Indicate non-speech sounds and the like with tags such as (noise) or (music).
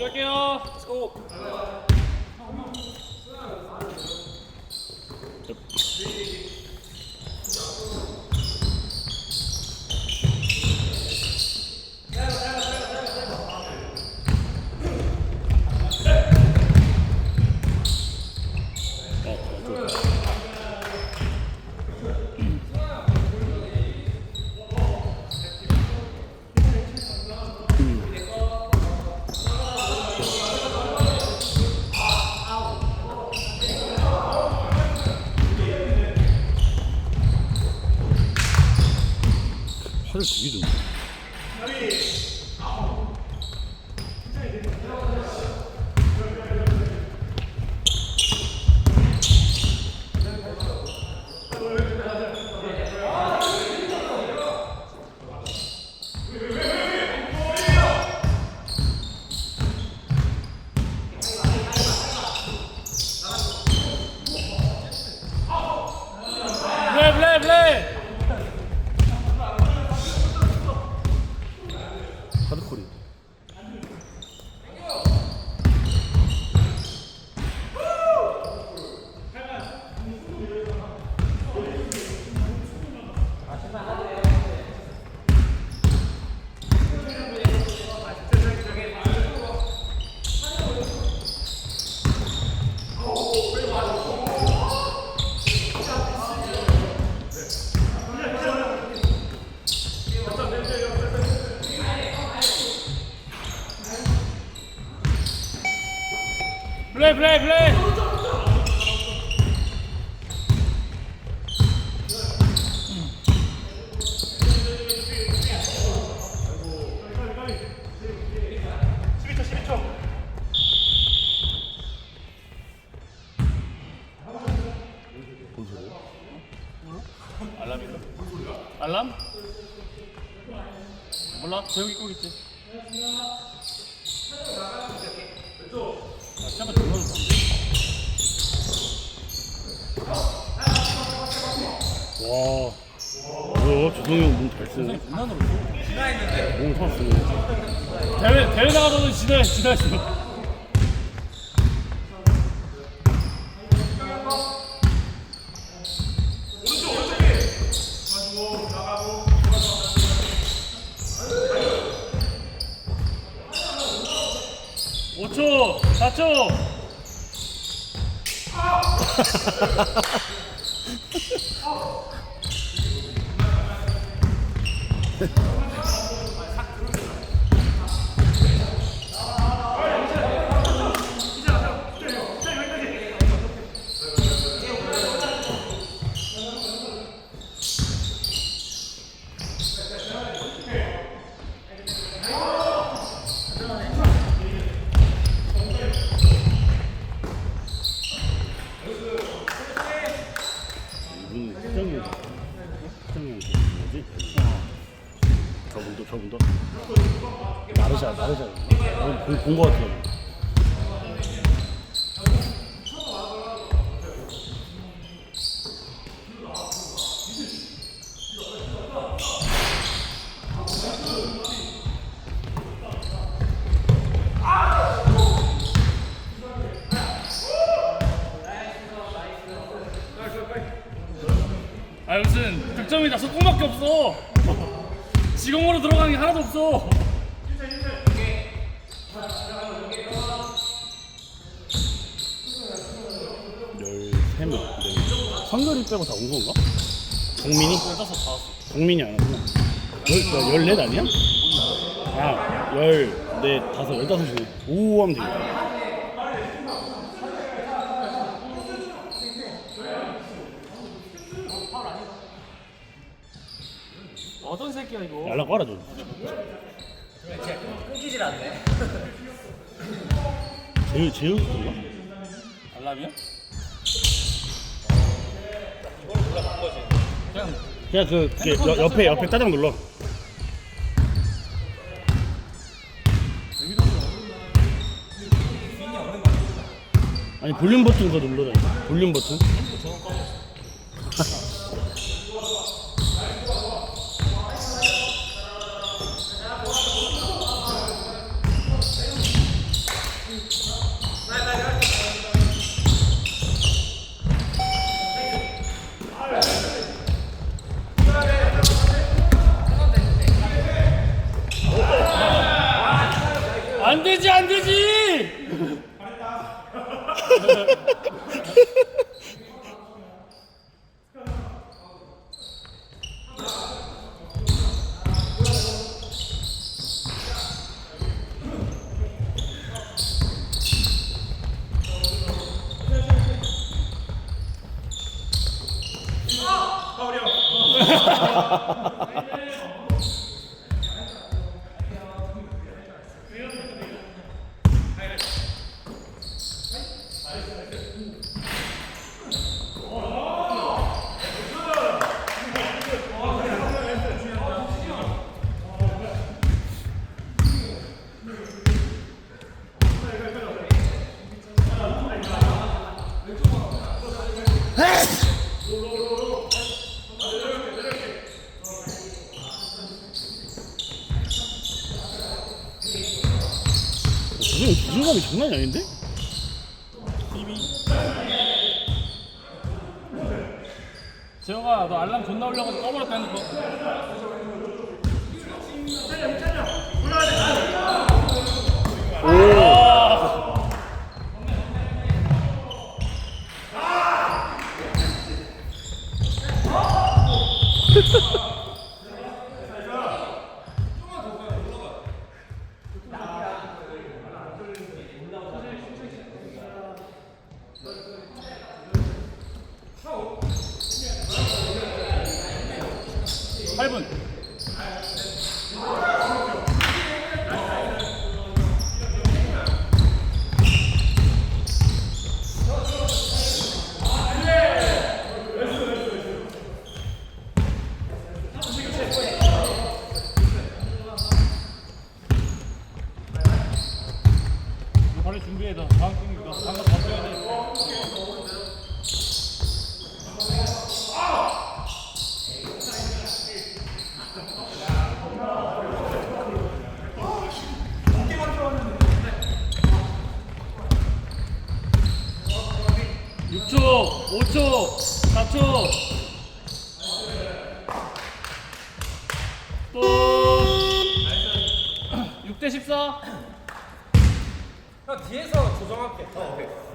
갈게요. 팔을 되게 좋네. 플레이 플레이 플레이. 하드 플레이 플레이 플레이. 알람인가? 알람? 몰라. 재욱이 꼭 있지. 잠깐 와 뭐야 조성이 형몸잘 쓰네. 장난으로 지나 했는데. 아, 몸 탔어. 대회, 대회 나가서는 지나했어 5초, 4초. (laughs) 뭐지? 저분도 저분도 나르샤 나르샤 본거 같아요. 아 득점이 다섯 공밖에 없어. 지공으로 들어가는 게 하나도 없어. 열세 명. 네. 성결이 빼고 다 온 건가? 동민이? 열다섯 다 왔어. 동민이 안 왔구나. 열, 열넷 아니야? 아, 열넷, 다섯, 열다섯이네. 오 하면 되겠다. 어떤 새끼야 이거? 연락 깔아줘. 끊기질 않네. 제우, 제우 건가? 알람이야? 그냥 그냥 그, 그 여, 옆에, 옆에 따당 눌러. 아니 볼륨 버튼 그거 눌러라. 볼륨 버튼. 안 되지 안 되지. 어, 지금 기준감이 장난이 아닌데? 재호가 너 알람 존나 올려고 꺼버렸다니까 오. 8분. 6초, 5초, 4초. 또 6대 14. 뒤에서 조정할게. 어,